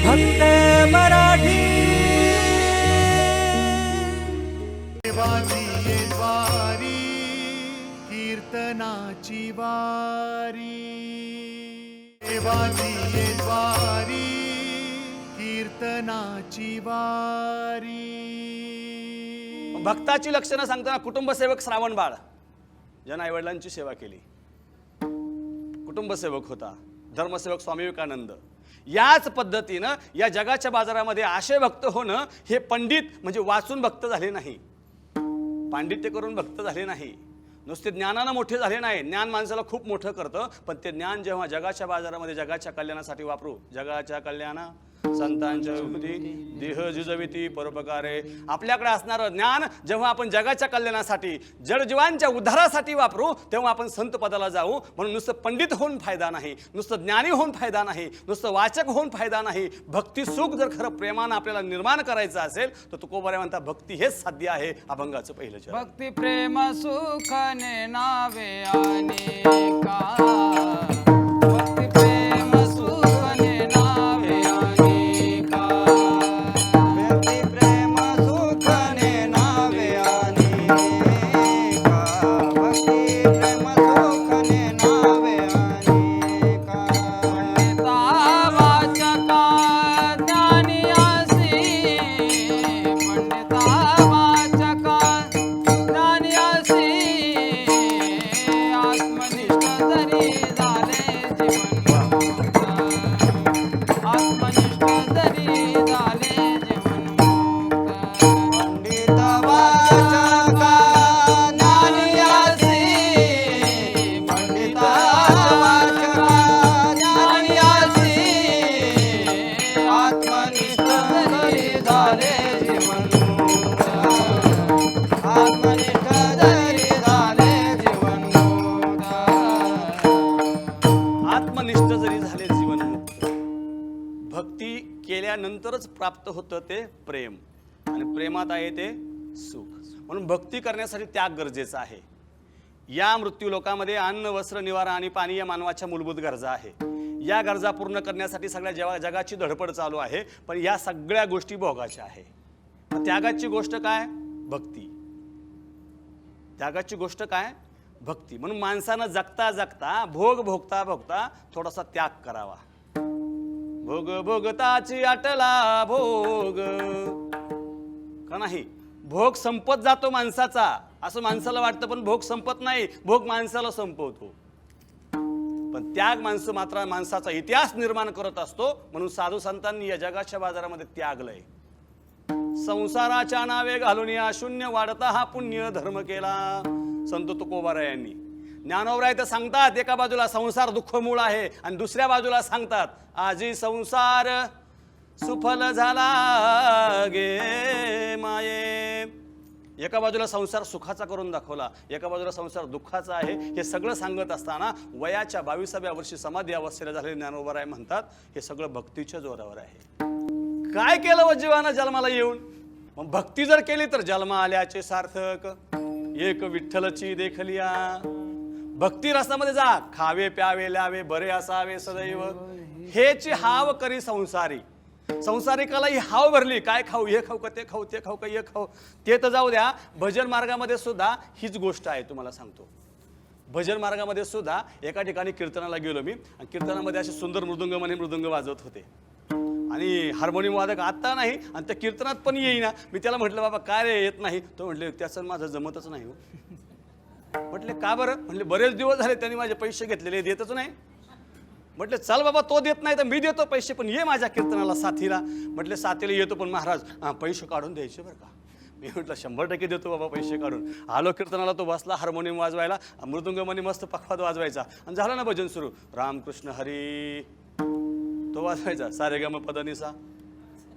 फक्त मराठी. द्वारी कीर्तनाची वारी. देवाची ये द्वारी कीर्तनाची वारी. भक्ताची लक्षणं सांगताना कुटुंबसेवक श्रावण बाळ. ज्यानं आईवडिलांची सेवा केली. कुटुंबसेवक होता. धर्मसेवक स्वामी विवेकानंद. याच पद्धतीनं या जगाच्या बाजारामध्ये आशय भक्त होणं हे पंडित म्हणजे वाचून भक्त झाले नाही. पांडित्य करून भक्त झाले नाही. नुसते ज्ञानानं मोठे झाले नाही. ज्ञान माणसाला खूप मोठं करतं पण ते ज्ञान जेव्हा जगाच्या बाजारामध्ये जगाच्या कल्याणासाठी वापरू जगाच्या कल्याणा संतांच्या विभूती देह जिजविती परोपकारे. आपल्याकडे असणारं ज्ञान जेव्हा आपण जगाच्या कल्याणासाठी जडजीवांच्या उद्धारासाठी वापरू तेव्हा आपण संत पदाला जाऊ. म्हणून नुसतं पंडित होऊन फायदा नाही नुसतं ज्ञानी होऊन फायदा नाही नुसतं वाचक होऊन फायदा नाही. भक्ती सुख जर खरं प्रेमानं आपल्याला निर्माण करायचं असेल तर तुकोबारे म्हणता भक्ती हेच साध्य आहे अभंगाचं पहिलं भक्ती प्रेम सुखने नावे आणि का प्राप्त होतं ते प्रेम. आणि प्रेमात आहे ते सुख. म्हणून भक्ती करण्यासाठी त्याग गरजेचा आहे. या मृत्यू लोकामध्ये अन्न वस्त्र निवारा आणि पाणी या मानवाच्या मूलभूत गरजा आहे. या गरजा पूर्ण करण्यासाठी सगळ्या जगा जगाची धडपड चालू आहे पण या सगळ्या गोष्टी भोगाच्या आहे. त्यागाची गोष्ट काय? भक्ती. त्यागाची गोष्ट काय? भक्ती. म्हणून माणसानं जगता जगता भोग भोगता भोगता थोडासा त्याग करावा. भोग भोगताची आटला भोग. का नाही? भोग संपत जातो माणसाचा. असं माणसाला वाटतं पण भोग संपत नाही. भोग माणसाला संपवतो. पण त्याग माणसं मात्र माणसाचा इतिहास निर्माण करत असतो. म्हणून साधू संतांनी या जगाच्या बाजारामध्ये त्यागलंय. संसाराच्या नावे घालून या शून्य वाढता हा पुण्य धर्म केला. संत तुकोबारा यांनी ज्ञानोबराय तर सांगतात एका बाजूला संसार दुःख मूळ आहे आणि दुसऱ्या बाजूला सांगतात आजी संसार सुफल झाला गे माये. एका बाजूला संसार सुखाचा करून दाखवला एका बाजूला संसार दुःखाचा आहे हे सगळं सांगत असताना वयाच्या बावीसाव्या वर्षी समाधी अवस्थेला झालेले ज्ञानोबराय म्हणतात हे सगळं भक्तीच्या जोरावर आहे. काय केलं व जीवानं जन्माला येऊन? मग भक्ती जर केली तर जन्म आल्याचे सार्थक. एक विठ्ठलची देखलिया. भक्ती रसामध्ये जा. खावे प्यावे ल्यावे बरे असावे सदैव. हेची हाव करी संसारी. संसारिकाला ही हाव भरली. काय खाऊ? हे खाऊ का ते खाऊ? ते खाऊ का हे खाऊ? ते तर जाऊ द्या. भजन मार्गामध्ये सुद्धा हीच गोष्ट आहे तुम्हाला सांगतो. भजन मार्गामध्ये सुद्धा एका ठिकाणी कीर्तनाला गेलो मी. आणि कीर्तनामध्ये असे सुंदर मृदुंग म्हणे मृदुंग वाजवत होते. आणि हार्मोनियम वादक आत्ता नाही आणि त्या कीर्तनात पण येईना. मी त्याला म्हटलं बाबा काय रे? येत नाही. तो म्हटले त्याचं माझं जमतच नाही हो. म्हटले का बरं? म्हटले बरेच दिवस झाले त्यांनी माझे पैसे घेतलेले देतच नाही. म्हटले चल बाबा तो देत नाही तर मी देतो पैसे पण ये माझ्या कीर्तनाला साथीला. म्हटले साथीला येतो पण महाराज हां पैसे काढून द्यायचे बरं का. मी म्हटलं शंभर टक्के देतो बाबा पैसे काढून. आलो कीर्तनाला तो बसला हार्मोनियम वाजवायला मृदुंगमणी मस्त पखवाद वाजवायचा. आणि झालं ना भजन सुरू. रामकृष्ण हरी. तो वाजवायचा सारे गम पदनिसा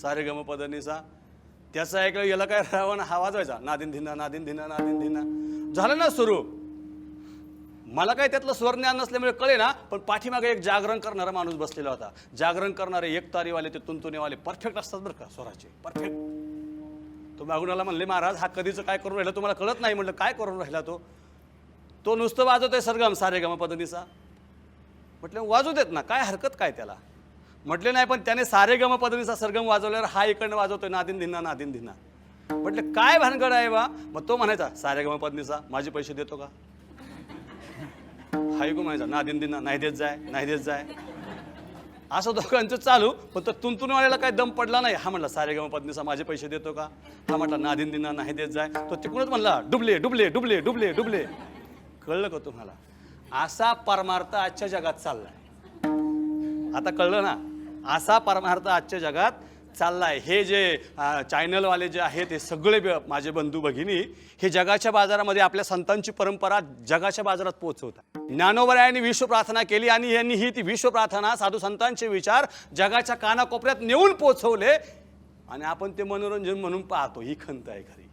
सारे गम पदनिसा त्याचं ऐकलं याला काय रावण हा वाजवायचा नादिन धिना नादिन धिना नादिन धिना. झालं ना सुरू. मला काय त्यातलं स्वरज्ञान नसल्यामुळे कळे ना पण पाठीमागे एक जागरण करणारा माणूस बसलेला होता. जागरण करणारे एक तारीवाले ते तुंतुनेवाले परफेक्ट असतात बरं का स्वराचे परफेक्ट तो मागुणाला आला म्हणले महाराज हा कधीचं काय करून राहिला? तुम्हाला कळत नाही. म्हटलं काय करून राहिला तो? तो नुसतं वाजवतोय सरगम सारे गम म्हटलं वाजू देत ना काय हरकत काय त्याला? म्हटले नाही पण त्याने सारे गम पदनीचा सरगम वाजवल्यावर हा इकडनं वाजवतोय नादिन धिन्ना नादिन धिन्ना. म्हटलं काय भानगड आहे बा? मग तो म्हणायचा साऱ्या गमा पत्नीचा माझे पैसे देतो का? हाय ऐकून म्हणायचा नादिन दिना नाही देत जाय नाही देत जाय. असं दोघांचं चालू पण तो तुंतुनवाल्याला काही दम पडला नाही. हा म्हणला सारे गम पत्नीचा माझे पैसे देतो का? हा म्हटला नादिन दिना नाही देत जाय. तो तिकडूनच म्हणला डुबले डुबले डुबले डुबले डुबले. कळलं का तुम्हाला? असा परमार्थ आजच्या जगात चाललाय. आता कळलं ना? असा परमार्थ आजच्या जगात चाललाय. हे जे चायनलवाले चॅनलवाले जे आहेत हे सगळे माझे बंधू भगिनी हे जगाच्या बाजारामध्ये आपल्या संतांची परंपरा जगाच्या बाजारात पोहोचवतात. ज्ञानोबरायांनी विश्व प्रार्थना केली आणि यांनी ही ती विश्व प्रार्थना साधू संतांचे विचार जगाच्या कानाकोपऱ्यात नेऊन पोचवले आणि आपण ते मनोरंजन म्हणून पाहतो. ही खंत आहे खरी.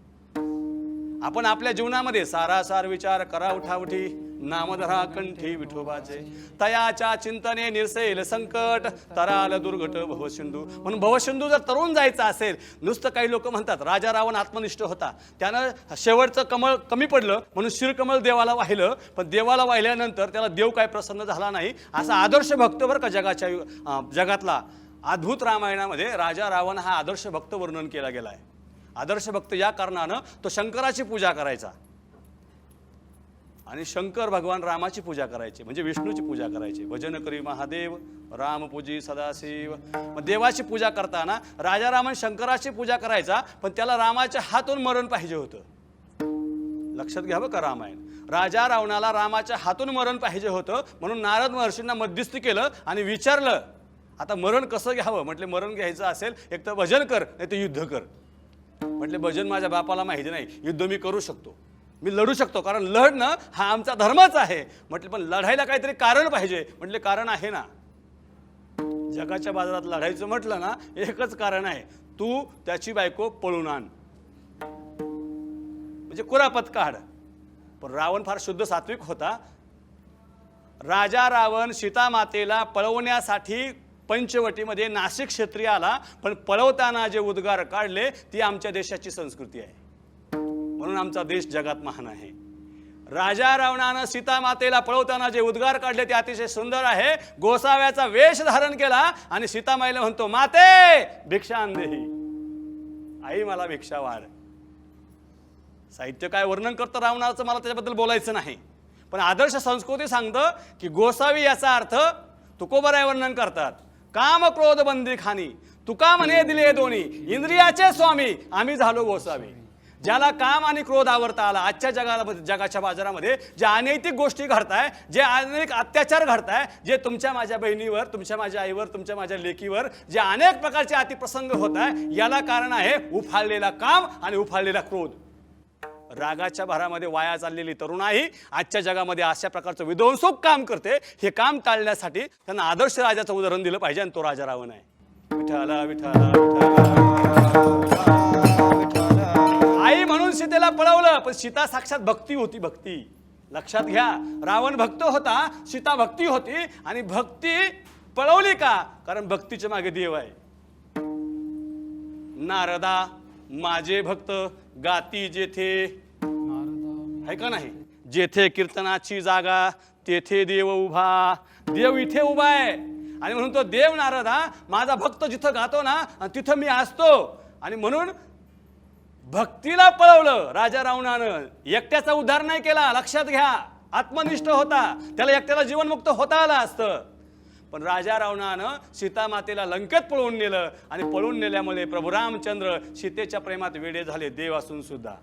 आपण आपल्या जीवनामध्ये सारासार विचार करा उठावठी नामधरा कंठी विठोबाचे. तयाच्या चिंतने निरसेल संकट तराल दुर्घट भवसिंधू. म्हणून भवसिंधू जर तरुण जायचं असेल नुसतं काही लोक म्हणतात राजा रावण आत्मनिष्ठ होता. त्यानं शेवटचं कमळ कमी पडलं म्हणून शिरकमळ देवाला वाहिलं. पण देवाला वाहिल्यानंतर त्याला देव काय प्रसन्न झाला नाही असा आदर्श भक्त बरं का जगाच्या जगातला अद्भुत रामायणामध्ये राजा रावण हा आदर्श भक्त वर्णन केला गेला आहे आदर्श भक्त या कारणानं तो शंकराची पूजा करायचा. आणि शंकर भगवान रामाची पूजा करायची म्हणजे विष्णूची पूजा करायची. भजन करी महादेव राम पूजी सदाशिव. मग देवाची पूजा करताना राजा रामन शंकराची पूजा करायचा पण त्याला रामाच्या हातून मरण पाहिजे होतं. लक्षात घ्यावं का रामायण. राजा रावणाला रामाच्या हातून मरण पाहिजे होतं म्हणून नारद महर्षींना मध्यस्थी केलं आणि विचारलं आता मरण कसं घ्यावं? म्हटले मरण घ्यायचं असेल एक तर भजन कर नाही तर युद्ध कर. म्हटले भजन माझ्या बापाला माहिती नाही. युद्ध मी करू शकतो. मी लढू शकतो कारण लढणं हा आमचा धर्मच आहे. म्हटले पण लढायला काहीतरी कारण पाहिजे. म्हटले कारण आहे ना. जगाच्या बाजारात लढायचं म्हटलं ना एकच कारण आहे. तू त्याची बायको पळून आण. म्हणजे कुरापत काढ. पण रावण फार शुद्ध सात्विक होता. राजा रावण सीतामातेला पळवण्यासाठी पंचवटीमध्ये नाशिक क्षेत्री आला पण पळवताना जे उद्गार काढले ती आमच्या देशाची संस्कृती आहे. म्हणून आमचा देश जगात महान आहे. राजा रावणानं सीतामातेला पळवताना जे उद्गार काढले ते अतिशय सुंदर आहे. गोसाव्याचा वेश धारण केला आणि सीतामाईला म्हणतो माते भिक्षा आण आई मला भिक्षा वाढ. साहित्य काय वर्णन करतं रावणाचं मला त्याच्याबद्दल बोलायचं नाही. पण आदर्श संस्कृती सांगतं की गोसावी याचा अर्थ तुकोबराय वर्णन करतात. काम क्रोध बंदी खानी तुका म्हणे दिले दोन्ही इंद्रियाचे स्वामी आम्ही झालो गोसावी. ज्याला काम आणि क्रोध आवडता आला आजच्या जगाला जगाच्या बाजारामध्ये जे अनैतिक गोष्टी घडताय जे अनेक अत्याचार घडताय जे तुमच्या माझ्या बहिणीवर तुमच्या माझ्या आईवर तुमच्या माझ्या लेकीवर जे अनेक प्रकारचे अतिप्रसंग होत आहे याला कारण आहे उफाळलेला काम आणि उफाळलेला क्रोध. रागाच्या भरामध्ये वाया चाललेली तरुणाई आजच्या जगामध्ये अशा प्रकारचं विध्वंसक काम करते. हे काम टाळण्यासाठी त्यांना आदर्श राजाचं उदाहरण दिलं पाहिजे आणि तो राजा रावण आहे. विठाला विठाला विठाला. आई म्हणून सीतेला पळवलं पण सीता साक्षात भक्ती होती भक्ती. लक्षात घ्या रावण भक्त होता सीता भक्ती होती आणि भक्ती पळवली का? कारण भक्तीच्या मागे देव आहे. नारदा माझे भक्त गाती जेथे आहे का नाही? जेथे कीर्तनाची जागा तेथे देव उभा. देव इथे उभा आहे. आणि म्हणून तो देव नारद हा माझा भक्त जिथं गातो ना आणि तिथं मी असतो. आणि म्हणून भक्तीला पळवलं राजा रावणानं. एकट्याचा उद्धार नाही केला लक्षात घ्या. आत्मनिष्ठ होता. त्याला एकट्याला जीवनमुक्त होता आलं असतं. पण राजा रावणानं सीतामातेला लंकेत पळवून नेलं. आणि पळून नेल्यामुळे प्रभू रामचंद्र सीतेच्या प्रेमात वेडे झाले देव असून सुद्धा.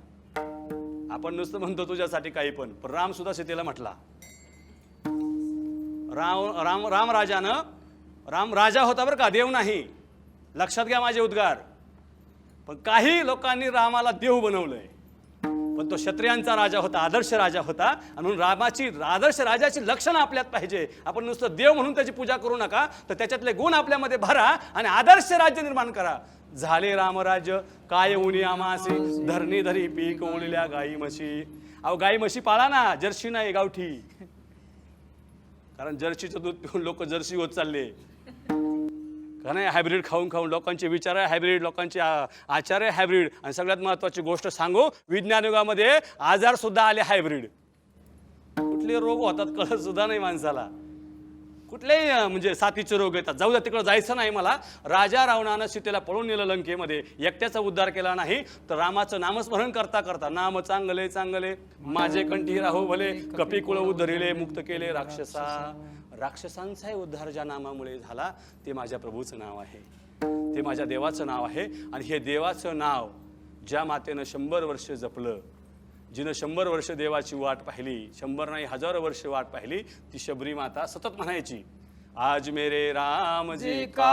आपण नुसतं म्हणतो तुझ्यासाठी काही पण पण राम सुद्धा सीतेला म्हटला. राम राम राम राजानं राम राजा होता बरं का देव नाही. लक्षात घ्या माझे उद्गार. पण काही लोकांनी रामाला देव बनवलंय. पण तो क्षत्रियांचा राजा होता आदर्श राजा होता. आणि म्हणून रामाची आदर्श राजाची लक्षणं आपल्यात पाहिजे. आपण नुसतं देव म्हणून त्याची पूजा करू नका तर त्याच्यातले गुण आपल्यामध्ये भरा आणि आदर्श राज्य निर्माण करा. झाले रामराज्य काय उनी आमासी धरणी धरी पीक ओळल्या गाई म्हशी. अहो गाई म्हशी पाळा ना जर्सी नाही गावठी. कारण जर्सीचं दूध पिऊन लोक जर्सी होत चालले. कारण हायब्रिड खाऊन खाऊन लोकांचे विचार आहे हायब्रिड लोकांचे आचार आहे हायब्रिड आणि सगळ्यात महत्त्वाची गोष्ट सांगू विज्ञान युगामध्ये आजार सुद्धा आले हायब्रिड कुठले रोग होतात कळत सुद्धा नाही माणसाला. कुठलेही म्हणजे साथीचे रोग येतात. जाऊ द्या तिकडं जायचं नाही मला. राजा रावणानं सीतेला पळून नेलं लंकेमध्ये. एकट्याचा उद्धार केला नाही तर रामाचं नामस्मरण करता करता नाम चांगले चांगले. माझे कंठी राहू भले कपिकुळ उद्धरिले मुक्त केले राक्षसा. राक्षसांचाही उद्धार ज्या नामामुळे झाला ते माझ्या प्रभूचं नाव आहे. ते माझ्या देवाचं नाव आहे आणि हे देवाचं नाव ज्या मातेनं शंभर वर्ष जपलं जिनं शंभर वर्ष देवाची वाट पाहिली शंभर नाही हजार वर्ष वाट पाहिली ती शबरी माता सतत म्हणायची आज मेरे राम जी का